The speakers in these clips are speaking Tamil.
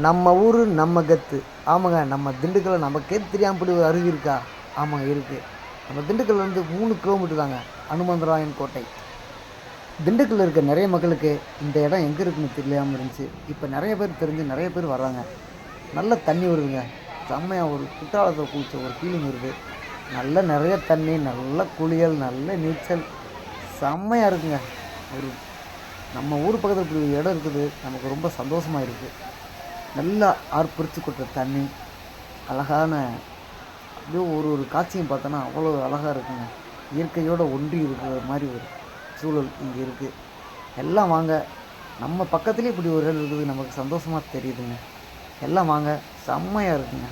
நம்ம ஊர் நம்ம கத்து. ஆமாங்க நம்ம திண்டுக்கல்லில் நமக்கே தெரியாமல் இப்படி ஒரு அருவி இருக்கா? ஆமாங்க இருக்குது நம்ம திண்டுக்கல் வந்து மூணு கிலோமீட்டர் தாங்க அனுமந்தராயன் கோட்டை. திண்டுக்கல்லில் இருக்க நிறைய மக்களுக்கு இந்த இடம் எங்கே இருக்குன்னு தெரியாமல் இருந்துச்சு. இப்போ நிறைய பேர் தெரிஞ்சு நிறைய பேர் வர்றாங்க. நல்ல தண்ணி வருதுங்க. செம்மையாக ஒரு குற்றாலத்தில் குளிச்ச ஒரு ஃபீலிங் வருது. நல்ல நிறைய தண்ணி நல்ல குளியல் நல்ல நீச்சல். செம்மையாக இருக்குங்க. ஒரு நம்ம ஊர் பக்கத்தில் இப்படி ஒரு இடம் இருக்குது. நமக்கு ரொம்ப சந்தோஷமாக இருக்குது நல்லா ஆர்ப்பரித்து கொட்டுற தண்ணி அழகான அப்படியே ஒரு ஒரு காட்சியும் பார்த்தோன்னா அவ்வளோ அழகாக இருக்குங்க. இயற்கையோடு ஒன்றி இருக்கிற மாதிரி ஒரு சூழல் இங்கே இருக்குது எல்லாம் வாங்க. நம்ம பக்கத்துலேயே இப்படி ஒரு இடம் இருக்குது நமக்கு சந்தோஷமாக தெரியுதுங்க. எல்லாம் வாங்க. செம்மையாக இருக்குங்க.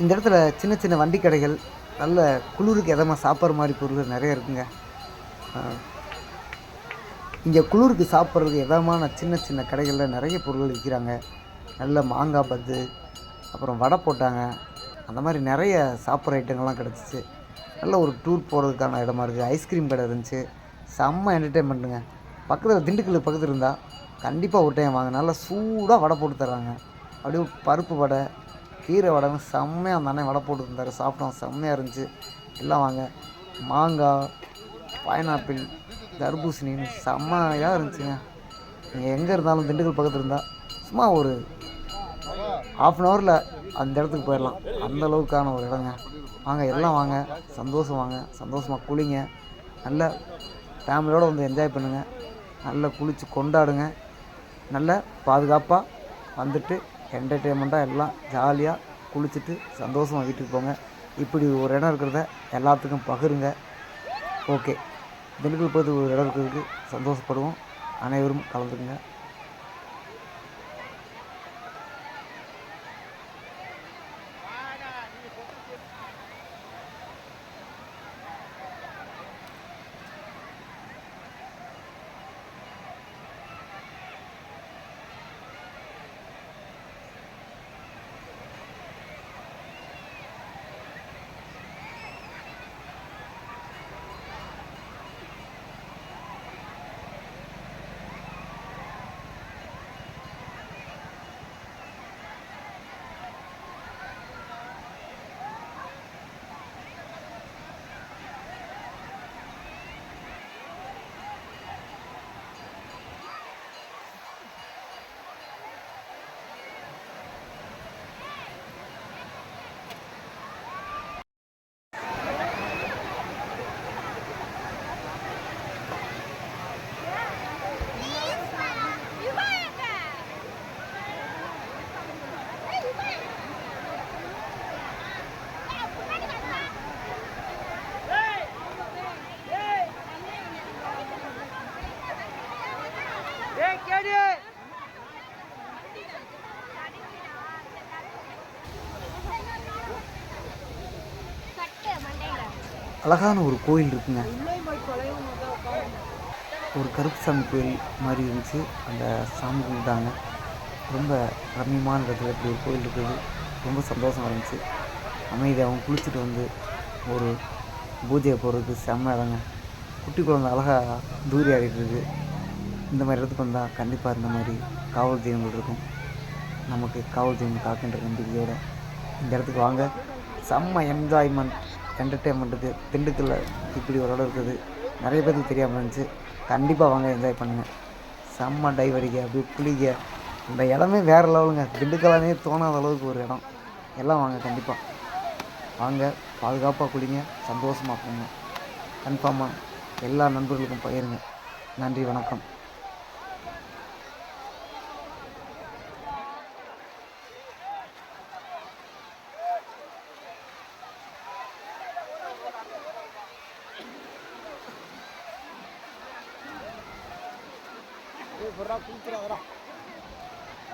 இந்த இடத்துல சின்ன சின்ன வண்டி கடைகள் நல்ல குளிருக்கு எதமாக சாப்பிட்ற மாதிரி பொருள்கள் நிறைய இருக்குங்க. இங்கே குளிருக்கு சாப்பிட்றதுக்கு எதமான சின்ன சின்ன கடைகளில் நிறைய பொருட்கள் விற்கிறாங்க. நல்ல மாங்காய் பத்து அப்புறம் வடை போட்டாங்க. அந்த மாதிரி நிறைய சாப்பிட்ற ஐட்டங்கள்லாம் கிடச்சிச்சு. நல்ல ஒரு டூர் போகிறதுக்கான இடமா இருக்குது ஐஸ்கிரீம் கடை இருந்துச்சு. செம்ம என்டர்டெயின்மெண்ட்டுங்க பக்கத்தில் திண்டுக்கல் பக்கத்தில் இருந்தால் கண்டிப்பாக ஒரு டைம் வாங்க. நல்லா சூடாக வடை போட்டு தர்றாங்க. அப்படியே பருப்பு வடை கீரை வடைன்னு செம்மையாக அந்த அண்ணன் வடை போட்டு தந்தார் சாப்பிட்டோம். செம்மையாக இருந்துச்சு. எல்லாம் வாங்க. மாங்காய் பைனாப்பிள் தர்பூசணின்னு செம்மையாக இருந்துச்சுங்க. நீங்கள் எங்கே இருந்தாலும் திண்டுக்கல் பக்கத்தில் இருந்தால் சும்மா ஒரு ஆஃப் அன் ஹவரில் அந்த இடத்துக்கு போயிடலாம் அந்த அளவுக்கான ஒரு இடங்க. வாங்க எல்லாம் வாங்க. சந்தோஷம் வாங்க. சந்தோஷமாக குளிங்க. நல்ல ஃபேமிலியோடு வந்து என்ஜாய் பண்ணுங்கள் நல்லா குளித்து கொண்டாடுங்க. நல்ல பாதுகாப்பாக வந்துட்டு என்டர்டெயின்மெண்ட்டாக எல்லாம் ஜாலியாக குளிச்சுட்டு சந்தோஷமாக வீட்டுக்கு போங்க. இப்படி ஒரு இடம் இருக்கிறத எல்லாத்துக்கும் பகிருங்க. ஓகே திண்டுக்கல் போகிறது ஒரு இடம் இருக்கிறதுக்கு சந்தோஷப்படுவோம். அனைவரும் கலந்துக்குங்க. அழகான ஒரு கோயில் இருக்குங்க. ஒரு கருப்பு சாமி கோயில் மாதிரி இருந்துச்சு. அந்த சாமி கும்பிட்டாங்க ரொம்ப ரம்மியமான இடத்துல இப்படி ஒரு கோயில் இருக்குது. ரொம்ப சந்தோஷமாக இருந்துச்சு. அமைதியாகவும் குளிச்சுட்டு வந்து ஒரு பூஜையை போகிறதுக்கு செம்ம இடங்க. குட்டி குழந்தை அழகாக தூரி ஆடிட்டு இருக்குது இந்த மாதிரி இடத்துக்கு வந்தால் கண்டிப்பாக இந்த மாதிரி காவல் தெய்வங்கள் இருக்கும். நமக்கு காவல் தெய்வம் காக்கின்ற நம்பிக்கையோடு இந்த இடத்துக்கு வாங்க. செம்ம என்ஜாய்மெண்ட் என்டர்டெயின்மெண்ட்டுக்கு திண்டுக்கல்ல இப்படி ஒரு இடம் இருக்குது. நிறைய பேருக்கு தெரியாமல் இருந்துச்சு. கண்டிப்பாக வாங்க என்ஜாய் பண்ணுங்கள் செம்ம டைவ் அடிக்க அப்படியே குளிக்க இந்த இடமே வேறு லெவலுங்க. திண்டுக்கலானே தோணாத அளவுக்கு ஒரு இடம். எல்லாம் வாங்க கண்டிப்பாக வாங்க பாதுகாப்பாக குளிங்க சந்தோஷமாக போங்க. கன்ஃபார்மாக எல்லா நண்பர்களுக்கும் பகிருங்க. நன்றி வணக்கம்.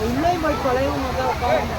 உள்ளே போய் தொலைவும் முதல் உட்காந்து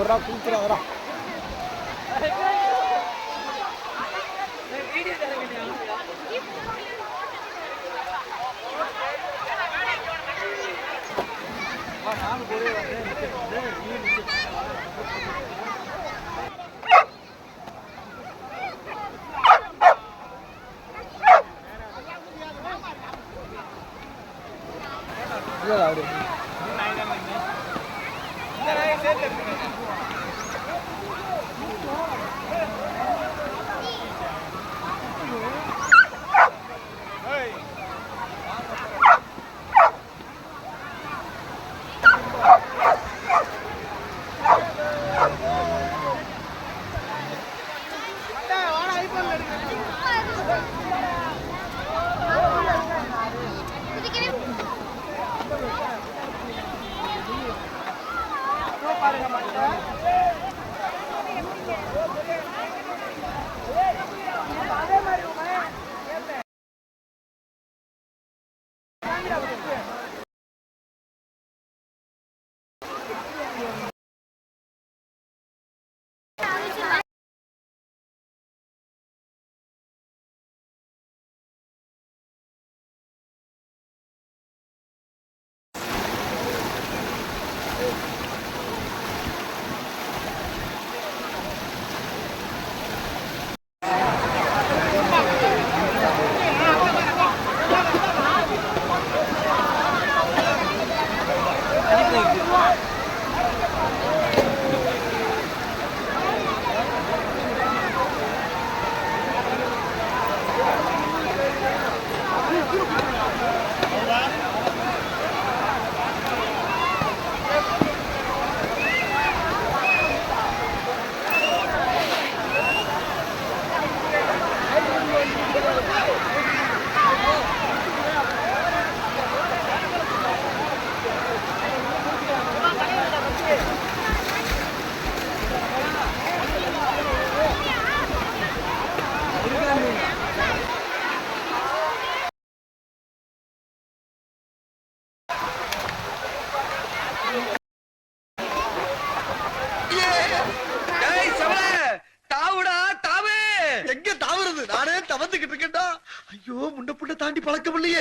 பொருளா குளிச்சுறாதரா அப்படி Thank you. தாண்டி பழக்கம் இல்லையே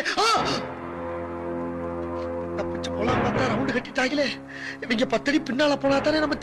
தப்பிச்சு போலாம் பார்த்தா ரவுண்டு கட்டிட்டாங்களே. இவங்க பத்தடி பின்னால போனா தானே நம்ம